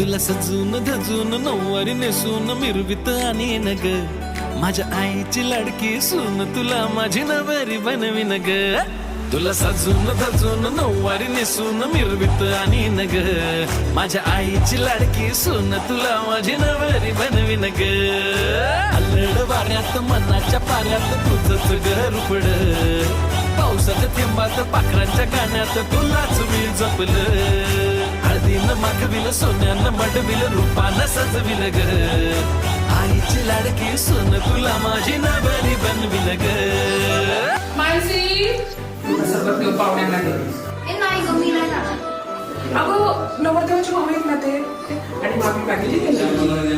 तुला सजून धजून नऊवारी नेसून मिरवित आणि न माझ्या आईची लाडकी सून तुला माझी नवरी बनवीन ग. तुला सजून धजून नऊवारी नेसून मिरवित आणि न माझ्या आईची लाडकी सून तुला माझी नवरी बनवीन ग. अल्लड वाऱ्यात मनाच्या पाऱ्यात तुझंच घर उपड. पावसाच्या थेंबात पाखरांच्या गाण्यात तुलाच मी जपलं. हळदीनं सोन्यानं मडविल रूपानं सजविल ग. आईची लाडकी सोन तुला माझी नवरी बनविल ग. पाहुण्यांना नाही ग मी नाही अगं नवरदेवाची पाहुणे आहेत ना ते? आणि मागणी पाहिजे